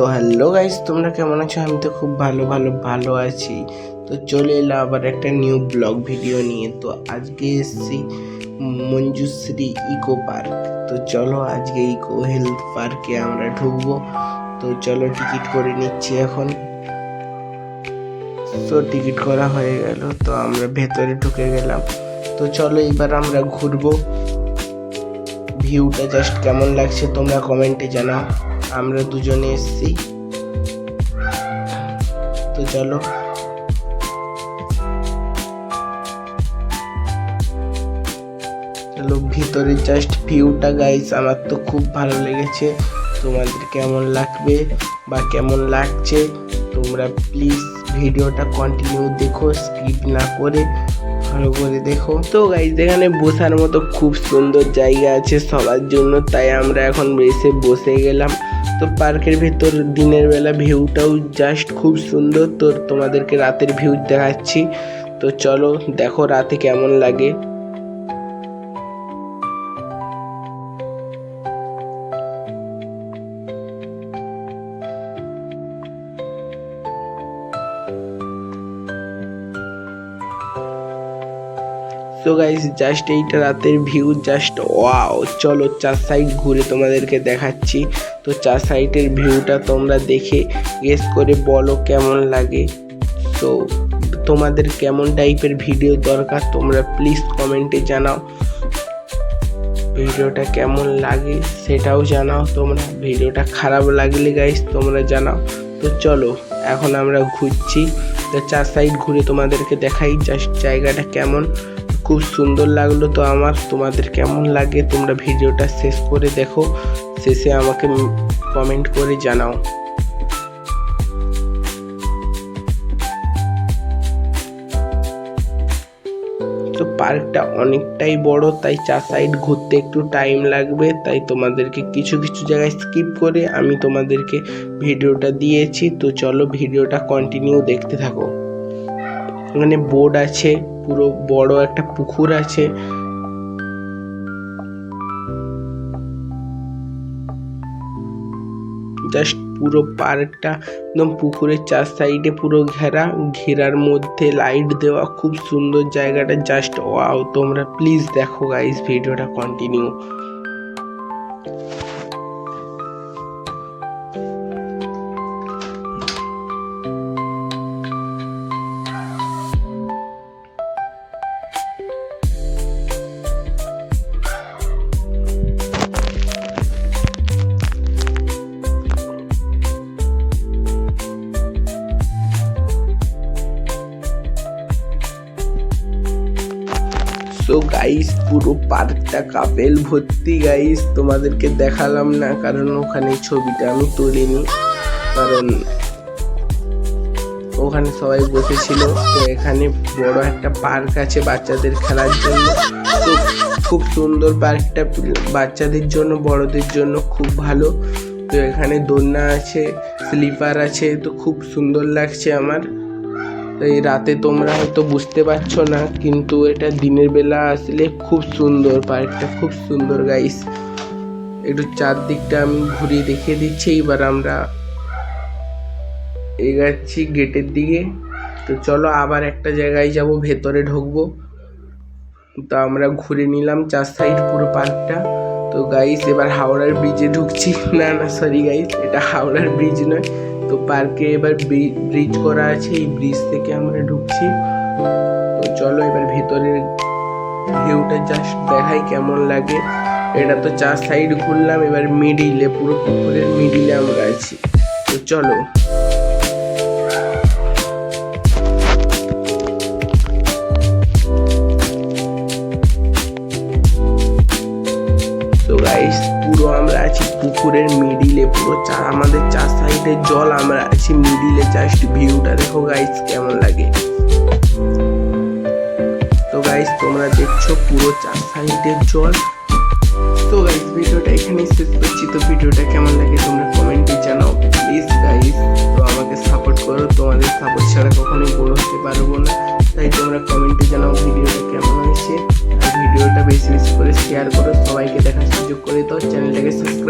তো hello guys তোমরা কেমন আছো? আমি তো খুব ভালো ভালো ভালো আছি। তো চলে এলাম আবার একটা নিউ ব্লগ ভিডিও নিয়ে। তো আজকে এসেছি মঞ্জুশ্রী ইকো পার্ক তো চলো আজকে ইকো হেলথ পার্কে আমরা ঢুকবো। তো চলো টিকিট করে নিচ্ছি এখন। তো টিকিট করা হয়ে গেল, তো আমরা ভেতরে ঢুকে গেলাম। তো চলো এবার আমরা ঘুরবো। ভিউটা জাস্ট কেমন লাগছে তোমরা কমেন্টে জানাও। আমরা দুজনে এসছি। তো চলো। চলো ভিতরে জাস্ট ভিউটা গাইস আমার তো খুব ভালো লেগেছে। তোমাদের কেমন লাগবে বা কেমন লাগছে, তোমরা প্লিজ ভিডিওটা কন্টিনিউ দেখো স্কিপ না করে ভালো করে দেখো। তো গাইজ এখানে বসার মতো খুব সুন্দর জায়গা আছে সবার জন্য, তাই আমরা এখন এসে বসে গেলাম। তো পার্কের ভেতর দিনের বেলা ভিউটাও জাস্ট খুব সুন্দর। তো তোমাদেরকে রাতের ভিউ দেখাচ্ছি। তো চলো দেখো রাতে কেমন লাগে। সো গাইস জাস্ট এইটা রাতের ভিউ জাস্ট ওয়াও চলো চার সাইড ঘুরে তোমাদেরকে দেখাচ্ছি। তো চার সাইডের ভিউটা তোমরা দেখে গেস করে বলো কেমন লাগে। তো তোমাদের কেমন টাইপের ভিডিও দরকার, তোমরা প্লিজ কমেন্টে জানাও। ভিডিওটা কেমন লাগে সেটাও জানাও তোমরা। ভিডিওটা খারাপ লাগলে গাইস তোমরা জানাও। তো চলো, এখন আমরা ঘুরছি। তো চার সাইড ঘুরে তোমাদেরকে দেখাই জাস্ট জায়গাটা কেমন। খুব সুন্দর লাগল তো আমার। তোমাদের কেমন লাগে? তোমরা ভিডিওটা শেষ করে দেখো। শেষে আমাকে কমেন্ট করে জানাও। তো পার্কটা অনেকটাই বড়, তাই চার সাইড ঘুরতে একটু টাইম লাগবে। তাই তোমাদেরকে কিছু কিছু জায়গায় স্কিপ করে আমি তোমাদেরকে ভিডিওটা দিয়েছি। তো চলো ভিডিওটা কন্টিনিউ দেখতে থাকো। এখানে বোর্ড আছে। পুরো বড় একটা পুকুর আছে। জাস্ট পুরো পার্কটা একদম পুকুরের চার সাইডে পুরো ঘেরা। ঘেরার মধ্যে লাইট দেওয়া, খুব সুন্দর জায়গাটা। জাস্ট ওয়াও তোমরা প্লিজ দেখো গাইস ভিডিওটা কন্টিনিউ সো গাইস পুরো পার্কটা কাপেল ভর্তি গাইস তোমাদেরকে দেখালাম না, কারণ ওখানে ছবিটা আমি তুলিনি। কারণ ওখানে সবাই বসেছিল, তো এখানে বড় একটা পার্ক আছে বাচ্চাদের খেলার জন্য। তো খুব সুন্দর পার্কটা, বাচ্চাদের জন্য, বড়দের জন্য খুব ভালো। তো এখানে দোলনা আছে, স্লিপার আছে, তো খুব সুন্দর লাগছে আমার। এই রাতে তোমরা হয়তো বুঝতে পারছ না, কিন্তু এটা দিনের বেলা আসলে খুব সুন্দর, পার্কটা খুব সুন্দর গাইস একটু চারদিকটা আমি ঘুরিয়ে দেখিয়ে দিচ্ছি এবার আমরা এগাচ্ছি গেটের দিকে। তো চলো আবার একটা জায়গায় যাব, ভেতরে ঢুকবো। তো আমরা ঘুরে নিলাম চার সাইড পুরো পার্কটা। তো গাইস এবার হাওড়ার ব্রিজে ঢুকছি। না না সরি গাইস এটা হাওড়ার ব্রিজ নয়। তো পার্কে এবার ব্রিজ করা আছে, এই ব্রিজ থেকে আমরা ঢুকছি। তো চলো এবার ভেতরের ভিউটা জাস্ট দেখাই কেমন লাগে। এটা তো চার সাইড ঘুরলাম, এবার মিডিলে পুরো পুকুরের মিডিলে আমরা আছি। তো চলো। পুরো চা আমাদের চার সাইডে জল, আমরা আছি মিডিলে জাস্ট ভিউটা দেখো গাইস কেমন লাগে। তো গাইস তোমরা দেখছ পুরো চার সাইডে জল। তো গাইস ভিডিওটা এখানেই শেষ করছি। তো ভিডিওটা কেমন লাগে তোমরা কমেন্টে জানাও। প্লিজ গাইস তো আমাকে সাপোর্ট করো। তোমাদের সাপোর্ট ছাড়া কখনোই বড় হতে পারব না। তাই তোমরা কমেন্টে জানাও ভিডিওটা কেমন হয়েছে। আর ভিডিওটা বেশি বেশি করে শেয়ার করো। সবাইকে দেখার সুযোগ করে দাও। চ্যানেলটাকে সাবস্ক্রাইব